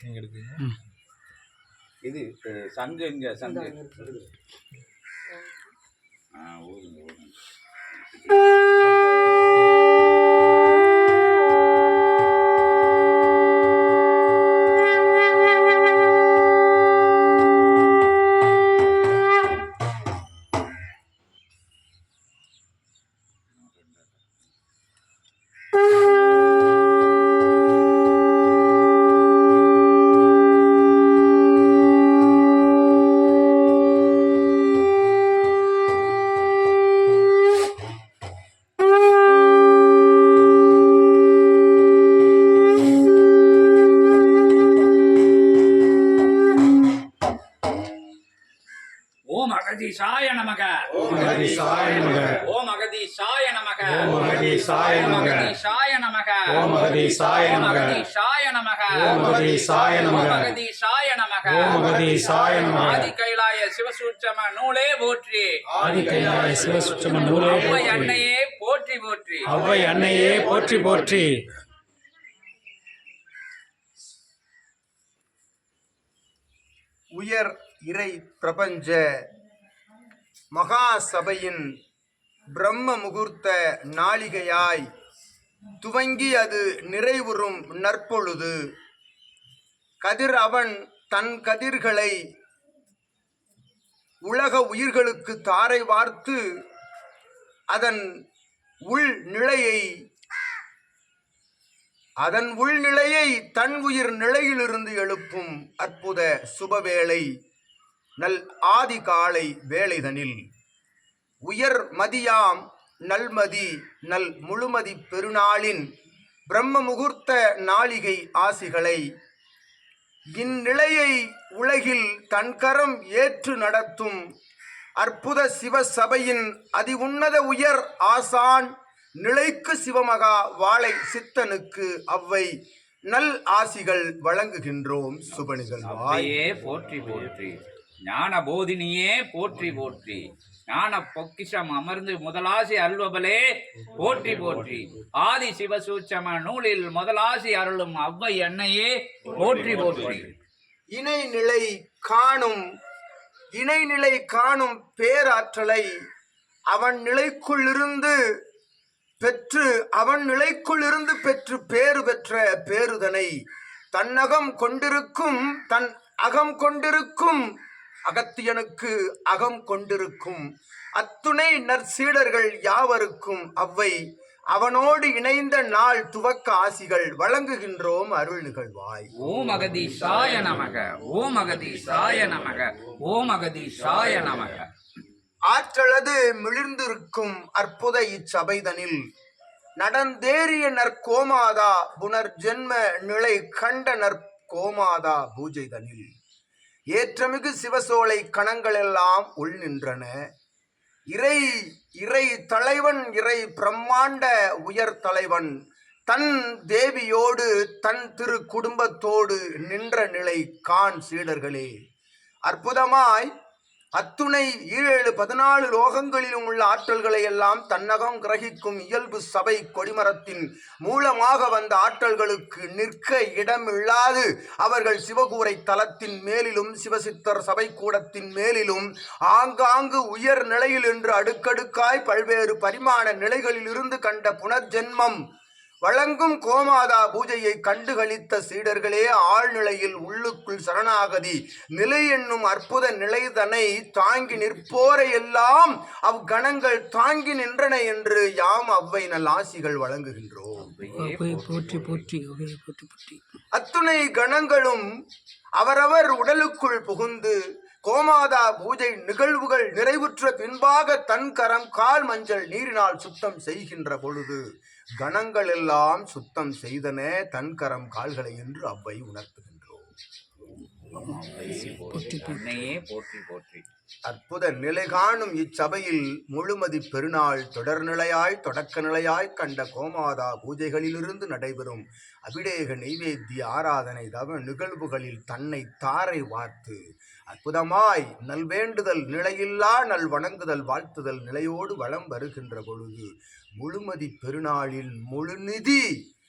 நீங்கள் எடுக்கிறீங்க இது சங்கு எங்க? சங்கு. ஆ ஊதுங்க அகதீஷாய நமக. ஓம் அகதீஷாய நமக. ஓம் அகதீஷாய நமக. ஓம் அகதீஷாய ஓம் நமக. அகதீஷாய நமக. ஓம் அகதீஷாய ஓம் நமக. அகதீஷாய நமக. ஓம் அகதீஷாய ஓம் நமக. அகதீஷாய நமக. ஓம் அகதீஷாய நமக. ஆதி கைலாய சிவசூட்சம நூலே போற்றி. ஆதி கைலாய சிவசுற்றம நூலே அவ்வை போற்றி. அன்னையே போற்றி போற்றி. அவ்வை அன்னையே போற்றி போற்றி. உயர் இறை பிரபஞ்ச மகா சபையின் பிரம்ம முகூர்த்த நாளிகையாய் துவங்கி அது நிறைவுறும் நற்பொழுது. கதிர் அவன் தன் கதிர்களை உலக உயிர்களுக்கு தாரை வார்த்து அதன் உள்நிலையை அதன் உள்நிலையை தன் உயிர் நிலையிலிருந்து எழுப்பும் அற்புத சுபவேளை. நல் ஆதி காலை வேளைதனில். உயர் மதியாம் நல்மதி நல் முழுமதி பெருநாளின் பிரம்ம முகூர்த்த நாளிகை ஆசிகளை. இந்நிலையை உலகில் தன்கரம் ஏற்று நடத்தும் அற்புத சிவ சபையின் அதி உன்னத உயர் ஆசான் நிலைக்கு சிவமகா வாழை சித்தனுக்கு அவ்வை நல் ஆசிகள் வழங்குகின்றோம் சுபனிகள் போற்றி போற்றி. ஞான போதினியே போற்றி போற்றி. ஞான பொக்கிஷம் அமர்ந்து முதலாசி அருள்வபலே போற்றி போற்றி. ஆதி சிவசூட்சம நூலில் முதலாசி அருளும் அவ்வை அன்னையே போற்றி போற்றி. இணைநிலை காணும் இணைநிலை காணும் பேராற்றலை அவன் நிலைக்குள்ளிருந்து பெற்று அவன் நிலைக்குள்ளிருந்து பெற்று பேறு பெற்ற பேருதனை தன்னகம் கொண்டிருக்கும் தன் அகம் கொண்டிருக்கும் அகத்தியனுக்கு அகம் கொண்டிருக்கும். அத்துணை நற்சீடர்கள் யாவருக்கும் அவ்வை அவனோடு இணைந்த நாள் துவக்க ஆசிகள் வழங்குகின்றோம் அருள் நிகழ்வாய் ஓம் அகதீஷாய நமக ஓம் அகதீஷாய நமக ஓம் அகதீஷாய நமக. ஆற்றலது மிளிர்ந்திருக்கும் அற்புத இச்சபைதனில் நடந்தேறிய நற்கோமாதா புனர்ஜென்ம நிலை கண்ட நற்கோமாதா பூஜைதனில். ஏற்றமிகு சிவசோலை கணங்களெல்லாம் உள் நின்றன. இறை இறை தலைவன் இறை பிரம்மாண்ட உயர் தலைவன் தன் தேவியோடு தன் திரு குடும்பத்தோடு நின்ற நிலை கான் சீடர்களே. அற்புதமாய் அத்துணை ஈழேழு பதினாலு லோகங்களிலும் உள்ள ஆற்றல்களை எல்லாம் தன்னகம் கிரகிக்கும் இயல்பு சபை கொடிமரத்தின் மூலமாக வந்த ஆற்றல்களுக்கு நிற்க இடமில்லாது. அவர்கள் சிவகூரை தலத்தின் மேலிலும் சிவசித்தர் சபை கூடத்தின் மேலிலும் ஆங்காங்கு உயர் நிலையில் என்று அடுக்கடுக்காய் பல்வேறு பரிமாண நிலைகளில் இருந்து கண்ட புனர்ஜென்மம் வழங்கும் கோமாதா பூஜையை கண்டுகளித்த சீடர்களே ஆழ்நிலையில் உள்ளுக்குள் சரணாகதி. நிலை என்னும் அற்புத நிலைதனை தாங்கி நிற்போரை எல்லாம் அவ்கணங்கள் தாங்கி நின்றன என்று யாம் அவ்வை நல் ஆசிகள் வழங்குகின்றோம். அத்துணை கணங்களும் அவரவர் உடலுக்குள் புகுந்து கோமாதா பூஜை நிகழ்வுகள் நிறைவுற்ற பின்பாக தன் கரம் கால் மஞ்சள் நீரினால் சுத்தம் செய்கின்ற பொழுது கணங்கள் எல்லாம் சுத்தம் செய்தன தன் கரம் கால்களை என்று அவ்வை உணர்த்துகின்றோம். போற்றி போற்றி. அற்புத நிலை காணும் இச்சபையில் முழுமதி பெருநாள் தொடர்நிலையாய் தொடக்க நிலையாய் கண்ட கோமாதா பூஜைகளிலிருந்து நடைபெறும் அபிடேக நைவேத்திய ஆராதனை தவ நிகழ்வுகளில் தன்னை தாரை வார்த்து அற்புதமாய் நல்வேண்டுதல் நிலையில்லா நல் வணங்குதல் வாழ்த்துதல் நிலையோடு வளம் வருகின்ற பொழுது முழுமதி பெருநாளில் முழுநிதி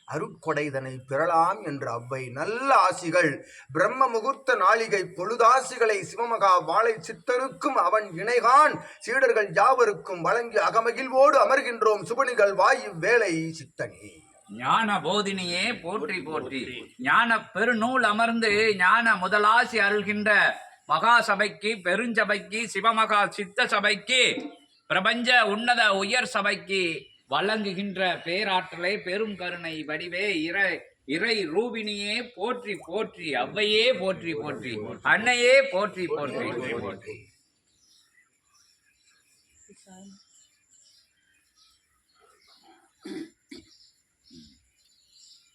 அருட்கொடைதனை பெறலாம் என்ற அவ்வை நல்ல ஆசிகள். பிரம்ம முகூர்த்த நாளிகை பொழுதாசிகளை சிவமகா வாழை சித்தருக்கும் அவன் இணைகான். சீடர்கள் யாவருக்கும் வழங்கி அகமகிழ்வோடு அமர்கின்றோம் சுபனிகள் வாயு வேலை சித்தனே. ஞான போதினியே போற்றி போற்றி. ஞான பெருநூல் அமர்ந்து ஞான முதலாசி அருள்கின்ற மகா சபைக்கு பெருஞ்சபைக்கு சிவமகா சித்த சபைக்கு பிரபஞ்ச உன்னத உயர் சபைக்கு வழங்குகின்ற பேராற்றலை பெரும் கருணை வடிவே இறை இறை ரூபினியே போற்றி போற்றி அவ்வையே போற்றி போற்றி அன்னையே போற்றி போற்றி. போற்றி